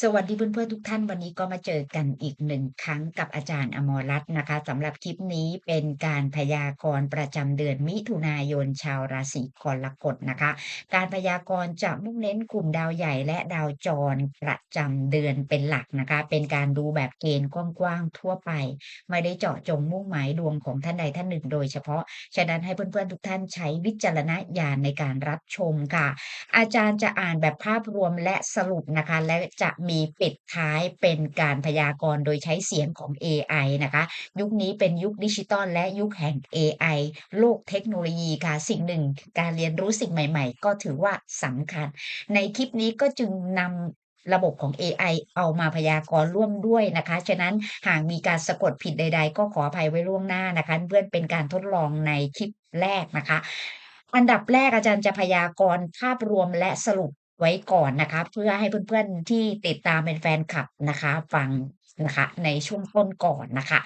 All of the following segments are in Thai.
สวัสดีเพื่อนๆทุกท่านวันนี้ก็มาเจอกันอีกหนึ่งครั้งกับอาจารย์อมรรัตน์นะคะสำหรับคลิปนี้เป็นการพยากรณ์ประจำเดือนมิถุนายนชาวราศีกรกฎนะคะ การพยากรณ์จะมุ่งเน้นกลุ่มดาวใหญ่และดาวจรประจำเดือนเป็นหลักนะคะ เป็นการดูแบบเกณฑ์กว้างๆทั่วไป ไม่ได้เจาะจงมุ่งหมายดวงของท่านใดท่านหนึ่ง โดยเฉพาะฉะนั้นให้เพื่อนๆทุกท่านใช้วิจารณญาณในการรับชมค่ะ อาจารย์จะอ่านแบบภาพรวมและสรุปนะคะและจะมีปิดท้ายเป็นการพยากรณ์โดยใช้เสียงของเอไอนะคะ ยุคนี้เป็นยุคดิจิทัลและยุคแห่งเอไอโลกเทคโนโลยีค่ะ สิ่งหนึ่ง การเรียนรู้สิ่งใหม่ๆ ก็ถือว่าสำคัญ ในคลิปนี้ก็จึงนำระบบของเอไอเอามาพยากรณ์ร่วมด้วยนะคะ ฉะนั้นหากมีการสะกดผิดใด ๆ ก็ขออภัยไว้ล่วงหน้านะคะ เพื่อนเป็นการทดลองในคลิปแรกนะคะ อันดับแรกอาจารย์จะพยากรณ์ภาพรวมและสรุป ไว้ก่อนนะคะ เพื่อให้เพื่อนๆที่ติดตามเป็นแฟนคลับนะคะ ฟังนะคะ ในช่วงต้นก่อนนะคะ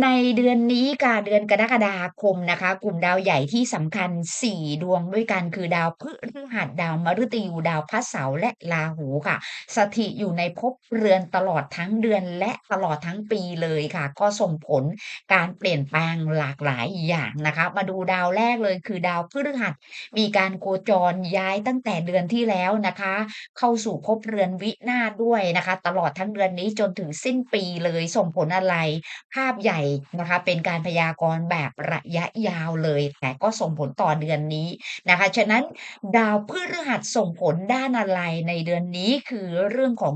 ในเดือนนี้ค่ะเดือนกรกฎาคมนะคะ กลุ่มดาวใหญ่ที่สำคัญ 4 ดวงด้วยกันคือดาวพฤหัสดาวมฤตยูดาวพระเสาร์และราหูค่ะ สถิตอยู่ในภพเรือนตลอดทั้งเดือนและตลอดทั้งปีเลยค่ะ ก็ส่งผลการเปลี่ยนแปลงหลากหลายอย่างนะคะ มาดูดาวแรกเลยคือดาวพฤหัส มีการโคจรย้ายตั้งแต่เดือนที่แล้วนะคะ เข้าสู่ภพเรือนวินาด้วยนะคะ ตลอดทั้งเดือนนี้จนถึงสิ้นปีเลยส่งผลอะไร ภาพใหญ่นะคะเป็นการพยากรณ์แบบระยะยาวเลย แต่ก็ส่งผลต่อเดือนนี้นะคะฉะนั้นดาวพฤหัสส่งผลด้านอะไรในเดือนนี้คือเรื่องของ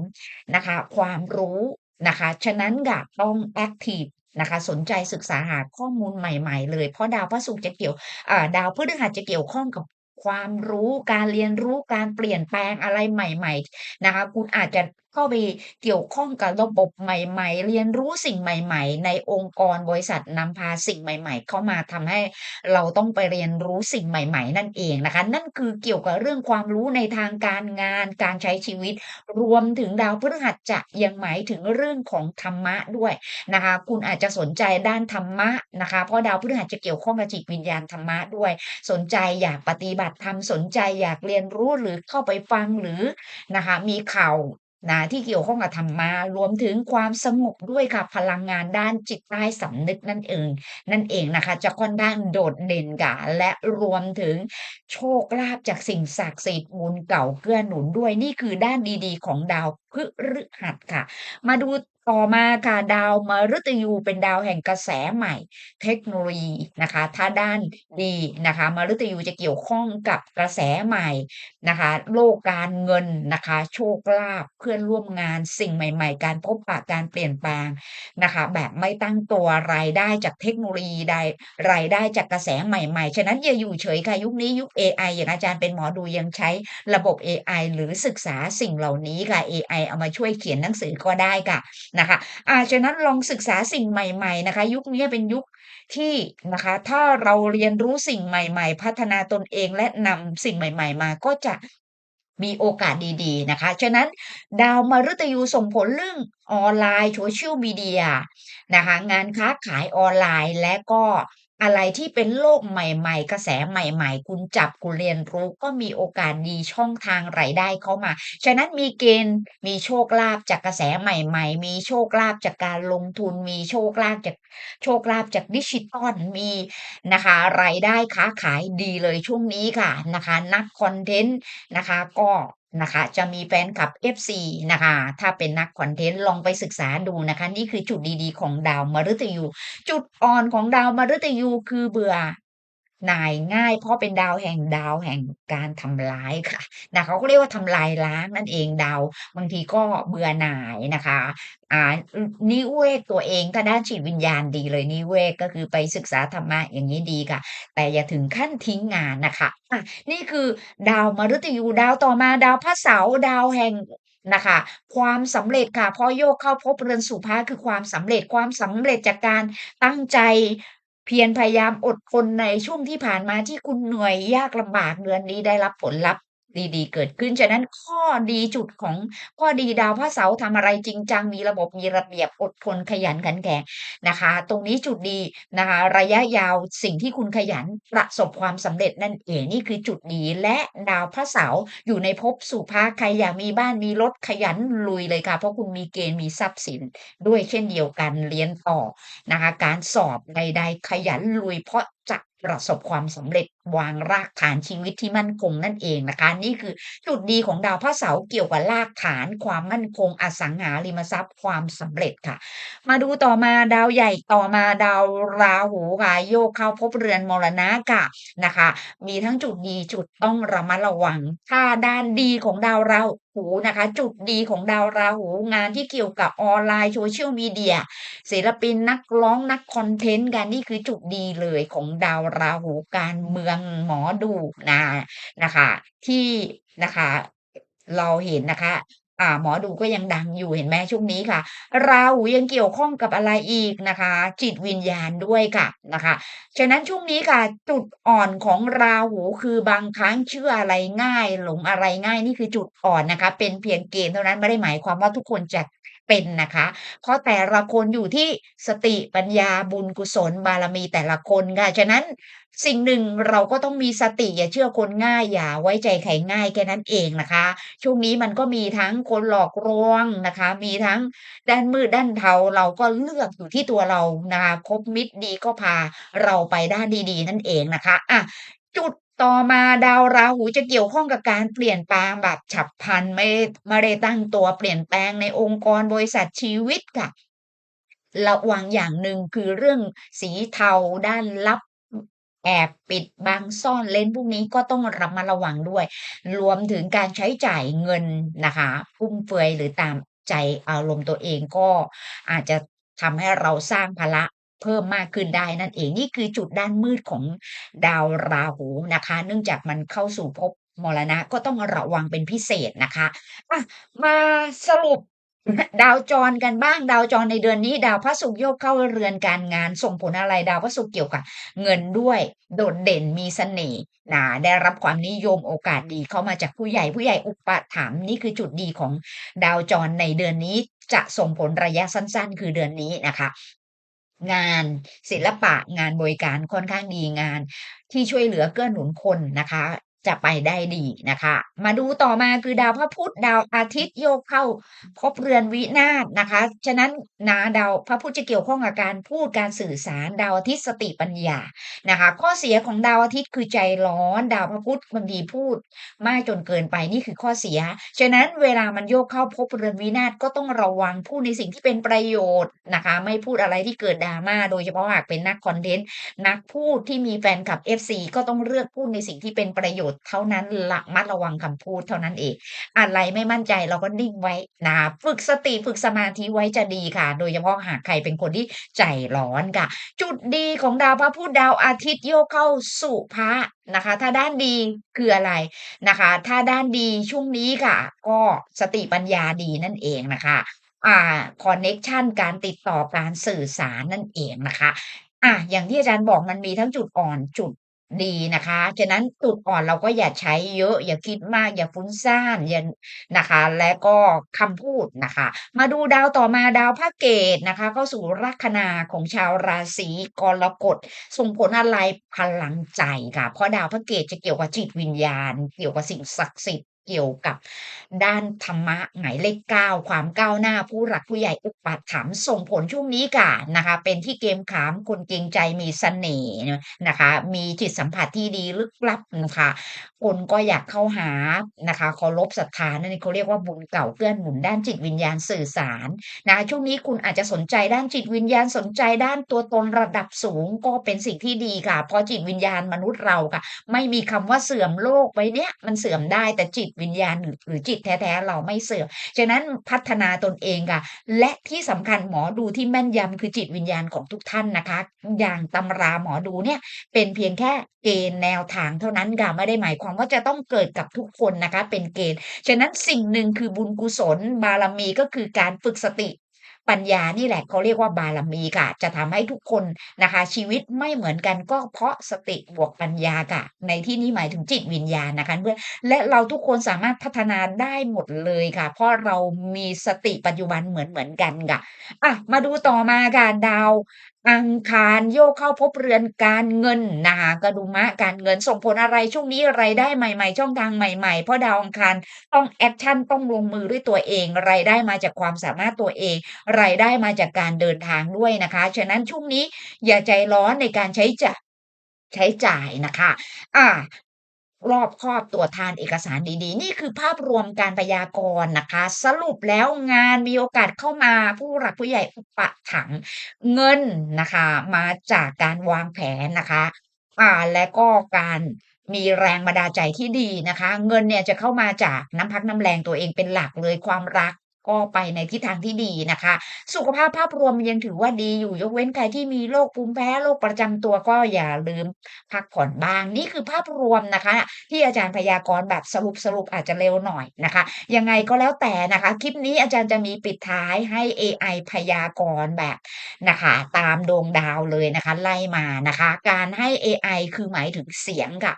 นะคะความรู้นะคะฉะนั้นก็ต้องแอคทีฟนะคะสนใจศึกษาหาข้อมูลใหม่ๆ เลย เพราะดาวพระศุกร์จะเกี่ยวดาวพฤหัสจะเกี่ยวข้องกับความรู้การเรียนรู้การเปลี่ยนแปลงอะไรใหม่ ๆ นะคะ คุณอาจจะ เข้าไปเกี่ยวข้องกับระบบใหม่ๆ เรียนรู้สิ่งใหม่ ๆ ในองค์กรบริษัทนำพาสิ่งใหม่ ๆ เข้ามาทำให้เราต้องไปเรียนรู้สิ่งใหม่ ๆ นั่นเองนะคะ นั่นคือเกี่ยวกับเรื่องความรู้ในทางการงานการใช้ชีวิต รวมถึงดาวพฤหัสจะยังหมายถึงเรื่องของธรรมะด้วยนะคะ คุณอาจจะสนใจด้านธรรมะนะคะ เพราะดาวพฤหัสจะเกี่ยวข้องกับจิตวิญญาณธรรมะด้วย สนใจอยากปฏิบัติธรรมสนใจอยากเรียนรู้หรือเข้าไปฟังหรือนะคะมีข่าว นะที่เกี่ยวข้องกับธรรมารวมถึงความสงบด้วยค่ะพลังงานด้านจิตใต้สำนึกนั่นเอง นั่นเองนะคะ จะค่อนข้างโดดเด่นค่ะและรวมถึงโชคลาภจากสิ่งศักดิ์สิทธิ์บุญเก่าเกื้อหนุนด้วยนี่คือด้านดีๆ ของดาวพฤหัสค่ะ มาดู ต่อมาค่ะดาวมฤตยูเป็นดาวแห่งกระแสใหม่ เทคโนโลยีนะคะ ถ้าด้านดีนะคะมฤตยูจะเกี่ยวข้องกับกระแสใหม่นะคะ โลกการเงินนะคะ โชคลาภเพื่อนร่วมงานสิ่งใหม่ ๆ การพบปะการเปลี่ยนแปลงนะคะ แบบไม่ตั้งตัวรายได้จากเทคโนโลยีใดรายได้จากกระแสใหม่ๆ ฉะนั้นอย่าอยู่เฉยค่ะยุคนี้ยุคเอไออย่างอาจารย์เป็นหมอดูยังใช้ระบบเอไอหรือศึกษาสิ่งเหล่านี้ค่ะเอไอเอามาช่วยเขียนหนังสือก็ได้ค่ะนะคะอาฉะนั้นลองศึกษาสิ่งใหม่ ๆ นะคะ ยุคนี้เป็นยุคที่นะคะ ถ้าเราเรียนรู้สิ่งใหม่ ๆ พัฒนาตนเองและนำสิ่งใหม่ ๆ มาก็จะมีโอกาสดีๆนะคะ ฉะนั้นดาวมฤตยูส่งผลเรื่องออนไลน์โซเชียลมีเดียนะคะ งานค้าขายออนไลน์และก็ อะไรที่เป็นโลกใหม่ ๆ กระแสใหม่ ๆ คุณจับคุณเรียนรู้ก็มีโอกาสดีช่องทางรายได้เข้ามา ฉะนั้นมีเกณฑ์มีโชคลาภจากกระแสใหม่ ๆ มีโชคลาภจากการลงทุน มีโชคลาภจากโชคลาภจากดิจิทัลมีนะคะรายได้ค้าขายดีเลยช่วงนี้ค่ะนะคะ นักคอนเทนต์นะคะ ก็ นะคะ จะมีแฟนคลับ FC นะคะ ถ้าเป็นนักคอนเทนต์ลองไปศึกษาดูนะคะ นี่คือจุดดีๆ ของดาวมฤตยู จุดอ่อนของดาวมฤตยูคือเบื่อ หน่ายง่าย เพราะเป็นดาวแห่งดาวแห่งการทำร้ายค่ะนะเขาก็เรียกว่าทำลายล้างนั่นเองดาว บางทีก็เบื่อหน่ายนะคะอ่านิเวศตัวเองถ้าด้านจิตวิญญาณดีเลยนิเวศก็คือไปศึกษาธรรมะอย่างนี้ดีค่ะ แต่อย่าถึงขั้นทิ้งงานนะคะอะนี่คือดาวมฤตยูดาวต่อมาดาวพระเสาร์ดาวแห่งนะคะความสำเร็จค่ะเพราะโยกเข้าภพเรือนสู่พระคือความสำเร็จความสำเร็จจากการตั้งใจ เพียรพยายามอดทนในช่วงที่ผ่านมาที่คุณเหนื่อยยากลำบากเดือนนี้ได้รับผลลัพธ์ ดีๆ เกิดขึ้น ฉะนั้นข้อดีจุดของข้อดีดาวพระเสาร์ทำอะไรจริงจัง มีระบบมีระเบียบอดทนขยันขันแข็งนะคะ ตรงนี้จุดดีนะคะ ระยะยาวสิ่งที่คุณขยันประสบความสำเร็จนั่นเองนี่คือจุดดีและดาวพระเสาร์อยู่ในภพสุภะใครอยากมีบ้านมีรถขยันลุยเลยค่ะ เพราะคุณมีเกณฑ์มีทรัพย์สินด้วยเช่นเดียวกันเรียนต่อนะคะ การสอบใด ๆ ขยันลุยเพราะ จะประสบความสำเร็จวางรากฐานชีวิตที่มั่นคงนั่นเองนะคะ นี่คือจุดดีของดาวพระเสาร์เกี่ยวกับรากฐานความมั่นคงอสังหาริมทรัพย์ความสำเร็จค่ะ มาดูต่อมาดาวใหญ่ต่อมาดาวราหูค่ะโยกเข้าภพเรือนมรณะค่ะนะคะ มีทั้งจุดดีจุดต้องระมัดระวังถ้าด้านดีของดาวเรา หูนะคะ จุดดีของดาวราหูงานที่เกี่ยวกับออนไลน์โซเชียลมีเดียศิลปินนักร้องนักคอนเทนต์กันนี่คือจุดดีเลยของดาวราหูการเมืองหมอดูนะนะคะ ที่นะคะเราเห็นนะคะ อ่าหมอดูก็ยังดังอยู่เห็นไหมช่วงนี้ค่ะ ราหูยังเกี่ยวข้องกับอะไรอีกนะคะ จิตวิญญาณด้วยค่ะนะคะ ฉะนั้นช่วงนี้ค่ะ จุดอ่อนของราหูคือบางครั้งเชื่ออะไรง่าย หลงอะไรง่ายนี่คือจุดอ่อนนะคะ เป็นเพียงเกณฑ์เท่านั้นไม่ได้หมายความว่าทุกคนจะ เป็นนะคะ เพราะแต่ละคนอยู่ที่สติปัญญาบุญกุศลบารมีแต่ละคนค่ะฉะนั้นสิ่งหนึ่งเราก็ต้องมีสติอย่าเชื่อคนง่ายอย่าไว้ใจใครง่ายแค่นั้นเองนะคะ ช่วงนี้มันก็มีทั้งคนหลอกลวงนะคะ มีทั้งด้านมืดด้านเทาเราก็เลือกอยู่ที่ตัวเรานะคะคบมิตรดีก็พาเราไปด้านดีๆ นั่นเองนะคะอะจุด ต่อมาดาวราหูจะเกี่ยวข้องกับการเปลี่ยนแปลงแบบฉับพลันไม่ไม่ได้ตั้งตัวเปลี่ยนแปลงในองค์กรบริษัทชีวิตค่ะ ระวังอย่างหนึ่งคือเรื่องสีเทาด้านลับแอบปิดบังซ่อนเร้นพวกนี้ก็ต้องระมัดระวังด้วย รวมถึงการใช้จ่ายเงินนะคะฟุ่มเฟือยหรือตามใจอารมณ์ตัวเองก็อาจจะทำให้เราสร้างภาระ เพิ่มมากขึ้นได้นั่นเองนี่คือจุดด้านมืดของดาวราหูนะคะ เนื่องจากมันเข้าสู่ภพมรณะก็ต้องระวังเป็นพิเศษนะคะอะมาสรุปดาวจรกันบ้างดาวจรในเดือนนี้ ดาวพระศุกร์โยกเข้าเรือนการงาน ส่งผลอะไร?ดาวพระศุกร์เกี่ยวกับ เงินด้วยโดดเด่นมีเสน่ห์นะได้รับความนิยมโอกาสดีเข้ามาจากผู้ใหญ่ผู้ใหญ่อุปถัมภ์นี่คือจุดดีของดาวจรในเดือนนี้จะส่งผลระยะสั้น ๆ คือเดือนนี้นะคะ งานศิลปะงานบริการค่อนข้างดีงาน ที่ช่วยเหลือเกื้อหนุนคนนะคะ จะไปได้ดีนะคะ มาดูต่อมาคือดาวพระพุธดาวอาทิตย์โยกเข้าภพเรือนวินาศนะคะ ฉะนั้นนะดาวพระพุธจะเกี่ยวข้องกับการพูดการสื่อสารดาวอาทิตย์สติปัญญานะคะ ข้อเสียของดาวอาทิตย์คือใจร้อน ดาวพระพุธบางทีพูด มากจนเกินไปนี่คือข้อเสีย ฉะนั้นเวลามันโยกเข้าภพเรือนวินาศก็ต้องระวังพูดในสิ่งที่เป็นประโยชน์นะคะ ไม่พูดอะไรที่เกิด drama โดยเฉพาะหากเป็นนักคอนเทนต์นักพูดที่มีแฟนคลับ FC ก็ต้องเลือกพูดในสิ่งที่เป็นประโยชน์เท่านั้นระมัดระวังคำพูดเท่านั้นเองอะไรไม่มั่นใจเราก็นิ่งไว้นะฝึกสติฝึกสมาธิไว้จะดีค่ะ โดยเฉพาะหากใครเป็นคนที่ใจร้อนค่ะ จุดดีของดาวพระพุธดาวอาทิตย์โยกเข้าสุภะนะคะ ถ้าด้านดีคืออะไรนะคะ ถ้าด้านดีช่วงนี้ค่ะ ก็สติปัญญาดีนั่นเองนะคะอ่าคอนเน็กชันการติดต่อการสื่อสารนั่นเองนะคะอะอย่างที่อาจารย์บอกมันมีทั้งจุดอ่อนจุด ดีนะคะฉะนั้นจุดอ่อนเราก็อย่าใช้เยอะ อย่าคิดมาก อย่าฟุ้งซ่านอย่านะคะ และก็คำพูดนะคะ มาดูดาวต่อมาดาวพระเกตนะคะ เข้าสู่ลัคนาของชาวราศีกรกฎส่งผลอะไร?พลังใจค่ะ เพราะดาวพระเกตจะเกี่ยวกับจิตวิญญาณ เกี่ยวกับสิ่งศักดิ์สิทธิ์ เกี่ยวกับด้านธรรมะหมายเลข9ความก้าวหน้าผู้หลักผู้ใหญ่อุปถัมภ์ส่งผลช่วงนี้ค่ะนะคะ เป็นที่เกรงขามคนเกรงใจมีเสน่ห์นะคะ มีจิตสัมผัสที่ดีลึกลับนะคะ คนก็อยากเข้าหานะคะเคารพศรัทธานั่นเขาเรียกว่าบุญเก่าเกื้อหนุนด้านจิตวิญญาณสื่อสารนะคะช่วงนี้คุณอาจจะสนใจด้านจิตวิญญาณสนใจด้านตัวตนระดับสูงก็เป็นสิ่งที่ดีค่ะ เพราะจิตวิญญาณมนุษย์เราค่ะ ไม่มีคำว่าเสื่อมโลกใบเนี้ยมันเสื่อมได้แต่จิตวิญญาณหรือจิตแท้ๆเราไม่เสื่อมฉะนั้นพัฒนาตนเองค่ะ และที่สำคัญหมอดูที่แม่นยำคือจิตวิญญาณของทุกท่านนะคะ อย่างตำราหมอดูเนี่ยเป็นเพียงแค่เกณฑ์แนวทางเท่านั้นค่ะไม่ได้หมายความว่าจะต้องเกิดกับทุกคนนะคะ เป็นเกณฑ์ฉะนั้นสิ่งหนึ่งคือบุญกุศลบารมีก็คือการฝึกสติ ปัญญานี่แหละเขาเรียกว่าบารมีค่ะ จะทำให้ทุกคนนะคะ ชีวิตไม่เหมือนกันก็เพราะสติบวกปัญญาค่ะ ในที่นี้หมายถึงจิตวิญญาณนะคะเพื่อนและเราทุกคนสามารถพัฒนาได้หมดเลยค่ะ เพราะเรามีสติปัจจุบันเหมือนเหมือนกันค่ะอะมาดูต่อมาการดาว อังคารโยกเข้าพบเรือนการเงินนะคะกระดุมะการเงินส่งผลอะไรช่วงนี้รายได้ใหม่ๆ ช่องทางใหม่ๆ เพราะดาวอังคารต้องแอคชั่นต้องลงมือด้วยตัวเองรายได้มาจากความสามารถตัวเองรายได้มาจากการเดินทางด้วยนะคะ ฉะนั้นช่วงนี้อย่าใจร้อนในการใช้จ่ายใช้จ่ายนะคะ อ่า รอบครอบตรวจทานเอกสารดีๆ นี่คือภาพรวมการพยากรณ์นะคะ สรุปแล้วงานมีโอกาสเข้ามาผู้หลักผู้ใหญ่อุปถัมภ์เงินนะคะ มาจากการวางแผนนะคะอ่าและก็การมีแรงบันดาลใจที่ดีนะคะ เงินเนี่ยจะเข้ามาจากน้ำพักน้ำแรงตัวเองเป็นหลักเลยความรัก ก็ไปในทิศทางที่ดีนะคะ สุขภาพภาพรวมยังถือว่าดีอยู่ยกเว้นใครที่มีโรคภูมิแพ้โรคประจำตัวก็อย่าลืมพักผ่อนบ้าง นี่คือภาพรวมนะคะ ที่อาจารย์พยากรณ์แบบสรุปสรุปอาจจะเร็วหน่อยนะคะ ยังไงก็แล้วแต่นะคะ คลิปนี้อาจารย์จะมีปิดท้ายให้ AI พยากรณ์แบบนะคะ ตามดวงดาวเลยนะคะ ไล่มานะคะ การให้ AI คือหมายถึงเสียงค่ะ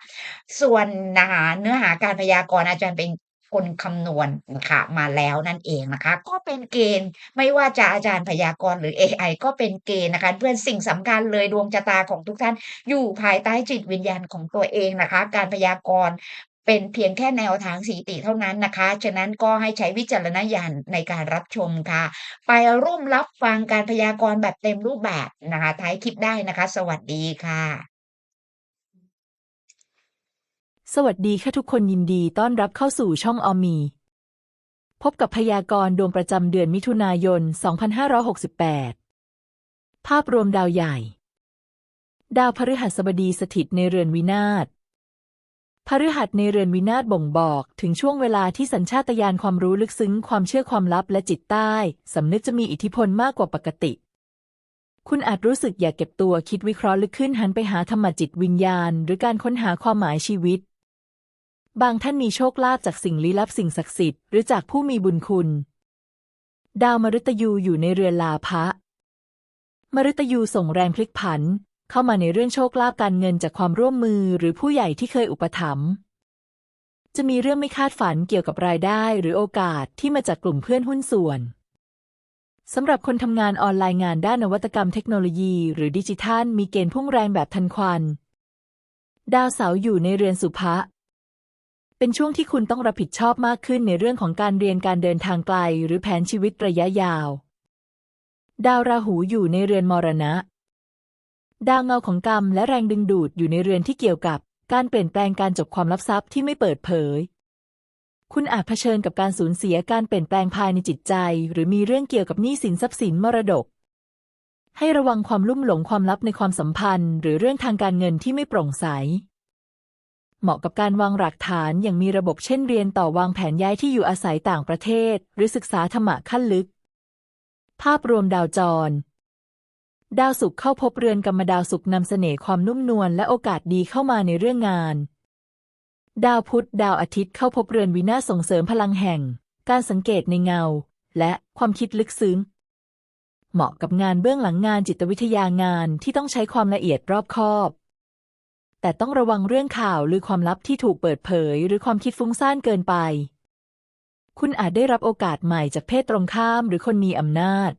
ส่วนนะคะเนื้อหาการพยากรณ์อาจารย์เป็น คนคำนวณนะคะมาแล้วนั่นเองนะคะ ก็เป็นเกณฑ์ไม่ว่าจะอาจารย์พยากรณ์หรือ AI ก็เป็นเกณฑ์นะคะ เพื่อนสิ่งสำคัญเลยดวงชะตาของทุกท่าน อยู่ภายใต้จิตวิญญาณของตัวเองนะคะ การพยากรณ์เป็นเพียงแค่แนวทางสถิติเท่านั้นนะคะ ฉะนั้นก็ให้ใช้วิจารณญาณในการรับชมค่ะ ไปร่วมรับฟังการพยากรณ์แบบเต็มรูปแบบนะคะ ท้ายคลิปได้นะคะ สวัสดีค่ะ สวัสดีค่ะทุกคนยินดีต้อนรับเข้าสู่ช่องออมี พบกับพยากรณ์ดวงประจำเดือนมิถุนายน 2568 ภาพรวมดาวใหญ่ ดาวพฤหัสบดีสถิตในเรือนวินาศพฤหัสในเรือนวินาศบ่งบอกถึงช่วงเวลาที่สัญชาตญาณความรู้ลึกซึ้ง ความเชื่อความลับและจิตใต้สำนึกจะมีอิทธิพลมากกว่าปกติ คุณอาจรู้สึกอยากเก็บตัวคิดวิเคราะห์ลึกขึ้นหันไปหาธรรมจิตวิญญาณ หรือการค้นหาความหมายชีวิต บางท่านมีโชคลาภจากสิ่งลี้ลับสิ่งศักดิ์สิทธิ์หรือจากผู้มีบุญคุณ ดาวมฤตยูอยู่ในเรือนลาภะมฤตยูส่งแรงพลิกผัน เข้ามาในเรื่องโชคลาภการเงินจากความร่วมมือหรือผู้ใหญ่ที่เคยอุปถัมภ์จะมีเรื่องไม่คาดฝันเกี่ยวกับรายได้หรือโอกาสที่มาจากกลุ่มเพื่อนหุ้นส่วนสำหรับคนทำงานออนไลน์งานด้านนวัตกรรมเทคโนโลยี หรือดิจิทัลมีเกณฑ์พุ่งแรงแบบทันควัน ดาวเสาร์อยู่ในเรือนสุภะ เป็นช่วงที่คุณต้องรับผิดชอบมากขึ้นในเรื่องของการเรียนการเดินทางไกล หรือแผนชีวิตระยะยาว ดาวราหูอยู่ในเรือนมรณะ ดาวเงาของกรรมและแรงดึงดูดอยู่ในเรือนที่เกี่ยวกับ การเปลี่ยนแปลงการจบความลับทรัพย์ที่ไม่เปิดเผย คุณอาจเผชิญกับการสูญเสียการเปลี่ยนแปลงภายในจิตใจ หรือมีเรื่องเกี่ยวกับหนี้สินทรัพย์สินมรดก ให้ระวังความลุ่มหลงความลับในความสัมพันธ์ หรือเรื่องทางการเงินที่ไม่โปร่งใส เหมาะกับการวางหลักฐานอย่างมีระบบเช่นเรียนต่อวางแผนย้ายที่อยู่อาศัยต่างประเทศ หรือศึกษาธรรมะขั้นลึก ภาพรวมดาวจร ดาวศุกร์เข้าพบเรือนกรรมดาวศุกร์นำเสน่ห์ความนุ่มนวลและโอกาสดีเข้ามาในเรื่องงาน ดาวพุธดาวอาทิตย์เข้าพบเรือนวินาศส่งเสริมพลังแห่ง การสังเกตในเงา และความคิดลึกซึ้ง เหมาะกับงานเบื้องหลังงานจิตวิทยางานที่ต้องใช้ความละเอียดรอบคอบ แต่ต้องระวังเรื่องข่าวหรือความลับที่ถูกเปิดเผย หรือความคิดฟุ้งซ่านเกินไป คุณอาจได้รับโอกาสใหม่จากเพศตรงข้ามหรือคนมีอำนาจ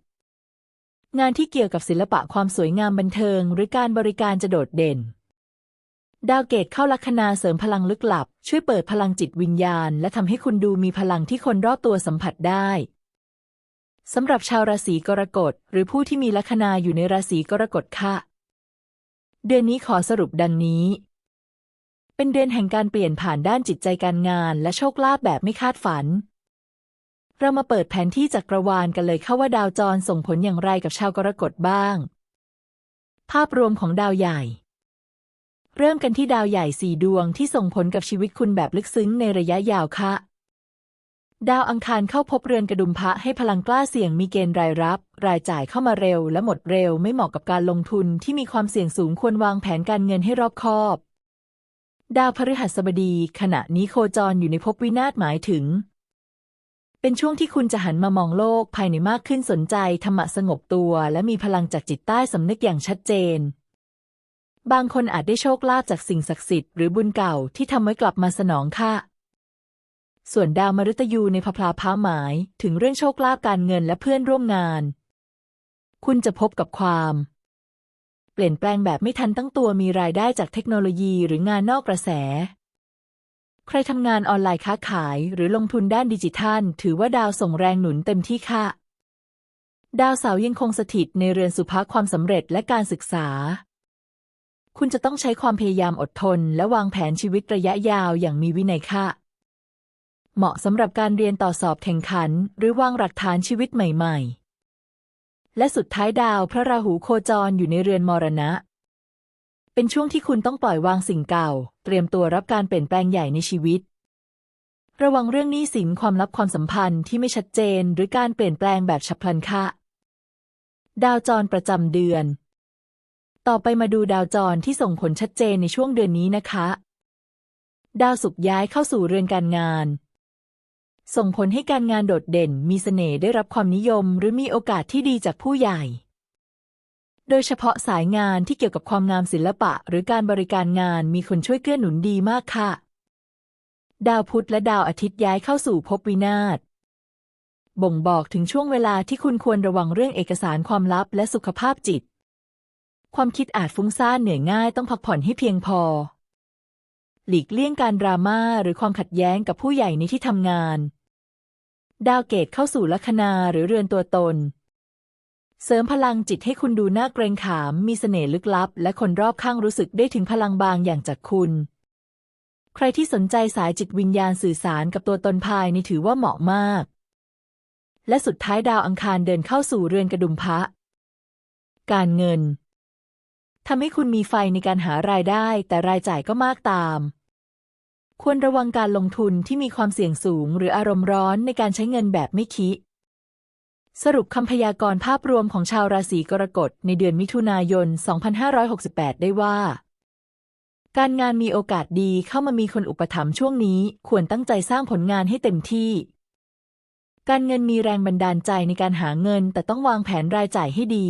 งานที่เกี่ยวกับศิลปะความสวยงามบันเทิง หรือการบริการจะโดดเด่น ดาวเกตเข้าลัคนาเสริมพลังลึกลับ ช่วยเปิดพลังจิตวิญญาณ และทำให้คุณดูมีพลังที่คนรอบตัวสัมผัสได้สำหรับชาวราศีกรกฎ หรือผู้ที่มีลัคนาอยู่ในราศีกรกฎค่ะ เดือนนี้ขอสรุปดังนี้ เป็นเดือนแห่งการเปลี่ยนผ่านด้านจิตใจการงาน และโชคลาภแบบไม่คาดฝัน เรามาเปิดแผนที่จักรวาลกันเลยเข้าว่าดาวจรส่งผลอย่างไรกับชาวกรกฎบ้าง ภาพรวมของดาวใหญ่ เริ่มกันที่ดาวใหญ่สี่ดวงที่ส่งผลกับชีวิตคุณแบบลึกซึ้งในระยะยาวค่ะ ดาวอังคารเข้าพบเรือนกระดุมพระให้พลังกล้าเสี่ยงมีเกณฑ์รายรับ รายจ่ายเข้ามาเร็วและหมดเร็วไม่เหมาะกับการลงทุนที่มีความเสี่ยงสูงควรวางแผนการเงินให้รอบคอบ ดาวพฤหัสบดี ขณะนี้โคจรอยู่ในภพวินาศหมายถึง เป็นช่วงที่คุณจะหันมามองโลกภายในมากขึ้นสนใจธรรมะสงบตัว และมีพลังจากจิตใต้สำนึกอย่างชัดเจนบางคนอาจได้โชคลาภจากสิ่งศักดิ์สิทธิ์หรือบุญเก่าที่ทำไว้กลับมาสนองค่ะ ส่วนดาวมฤตยูในพพลาพ้าหมายถึงเรื่องโชคลาภการเงินและเพื่อนร่วมงาน คุณจะพบกับความ เปลี่ยนแปลงแบบไม่ทันตั้งตัวมีรายได้จากเทคโนโลยีหรืองานนอกกระแส ใครทำงานออนไลน์ค้าขายหรือลงทุนด้านดิจิทัล ถือว่าดาวส่งแรงหนุนเต็มที่ค่ะ ดาวเสาร์ยังคงสถิตในเรือนสุภาความสำเร็จและการศึกษาคุณจะต้องใช้ความพยายามอดทน และวางแผนชีวิตระยะยาวอย่างมีวินัยค่ะ เหมาะสำหรับการเรียนต่อสอบแข่งขัน หรือวางหลักฐานชีวิตใหม่ ๆ และสุดท้ายดาวพระราหูโคจรอยู่ในเรือนมรณะ เป็นช่วงที่คุณต้องปล่อยวางสิ่งเก่า เตรียมตัวรับการเปลี่ยนแปลงใหญ่ในชีวิต ระวังเรื่องหนี้สินความลับความสัมพันธ์ที่ไม่ชัดเจน หรือการเปลี่ยนแปลงแบบฉับพลันค่ะ ดาวจรประจำเดือน ต่อไปมาดูดาวจรที่ส่งผลชัดเจนในช่วงเดือนนี้นะคะ ดาวศุกร์ย้ายเข้าสู่เรือนการงาน ส่งผลให้การงานโดดเด่นมีเสน่ห์ได้รับความนิยม หรือมีโอกาสที่ดีจากผู้ใหญ่ โดยเฉพาะสายงานที่เกี่ยวกับความงามศิลปะ หรือการบริการงานมีคนช่วยเกื้อหนุนดีมากค่ะ ดาวพุธและดาวอาทิตย์ย้ายเข้าสู่ภพวินาศบ่งบอกถึงช่วงเวลาที่คุณควรระวังเรื่องเอกสารความลับและสุขภาพจิต ความคิดอาจฟุ้งซ่านเหนื่อยง่ายต้องพักผ่อนให้เพียงพอ หลีกเลี่ยงการดราม่าหรือความขัดแย้งกับผู้ใหญ่ในที่ทำงาน ดาวเกตเข้าสู่ลัคนาหรือเรือนตัวตน เสริมพลังจิตให้คุณดูน่าเกรงขาม มีเสน่ห์ลึกลับ และคนรอบข้างรู้สึกได้ถึงพลังบางอย่างจากคุณ ใครที่สนใจสายจิตวิญญาณสื่อสารกับตัวตนภายในถือว่าเหมาะมาก และสุดท้ายดาวอังคารเดินเข้าสู่เรือนกระดุมพระการเงินทำให้คุณมีไฟในการหารายได้ แต่รายจ่ายก็มากตาม ควรระวังการลงทุนที่มีความเสี่ยงสูง หรืออารมณ์ร้อนในการใช้เงินแบบไม่คิดสรุปคำพยากรณ์ภาพรวมของชาวราศีกรกฎในเดือนมิถุนายน 2568 ได้ว่า การงานมีโอกาสดีเข้ามามีคนอุปถัมภ์ช่วงนี้ควรตั้งใจสร้างผลงานให้เต็มที่ การเงินมีแรงบันดาลใจในการหาเงิน แต่ต้องวางแผนรายจ่ายให้ดี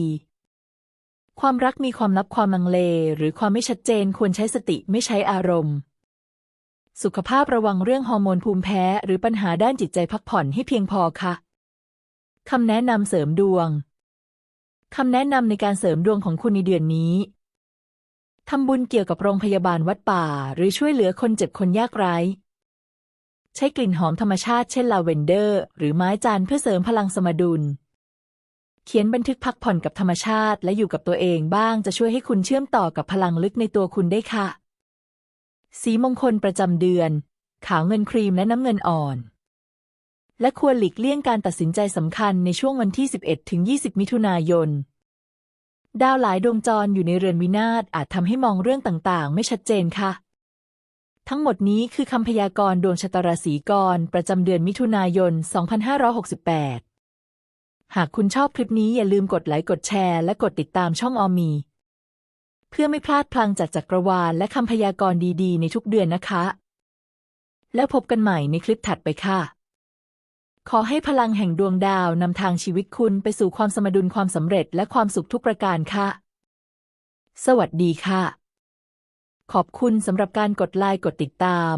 ความรักมีความลับความลังเล หรือความไม่ชัดเจนควรใช้สติไม่ใช้อารมณ์ สุขภาพระวังเรื่องฮอร์โมนภูมิแพ้ หรือปัญหาด้านจิตใจพักผ่อนให้เพียงพอค่ะคำแนะนำเสริมดวงคำแนะนำในการเสริมดวงของคุณในเดือนนี้ทำบุญเกี่ยวกับโรงพยาบาลวัดป่า หรือช่วยเหลือคนเจ็บคนยากไร้ ใช้กลิ่นหอมธรรมชาติเช่นลาเวนเดอร์ หรือไม้จันทร์เพื่อเสริมพลังสมดุล เขียนบันทึกพักผ่อนกับธรรมชาติ และอยู่กับตัวเองบ้างจะช่วยให้คุณเชื่อมต่อกับพลังลึกในตัวคุณได้ค่ะ สีมงคลประจำเดือน ขาวเงินครีมและน้ำเงินอ่อน และควรหลีกเลี่ยงการตัดสินใจสำคัญในช่วงวันที่ 11 ถึง 20 มิถุนายน ดาวหลายดวงจรอยู่ในเรือนวินาศอาจทำให้มองเรื่องต่างๆ ไม่ชัดเจนค่ะ ทั้งหมดนี้คือคำพยากรณ์ดวงชะตาราศีกรประจำเดือนมิถุนายน 2568 หากคุณชอบคลิปนี้อย่าลืมกดไลค์กดแชร์และกดติดตามช่องออมี เพื่อไม่พลาดพลังจากจักรวาลและคำพยากรณ์ดีๆ ในทุกเดือนนะคะ แล้วพบกันใหม่ในคลิปถัดไปค่ะ ขอให้พลังแห่งดวงดาวนำทางชีวิตคุณไปสู่ความสมดุลความสำเร็จและความสุขทุกประการค่ะ สวัสดีค่ะ ขอบคุณสำหรับการกดไลค์กดติดตาม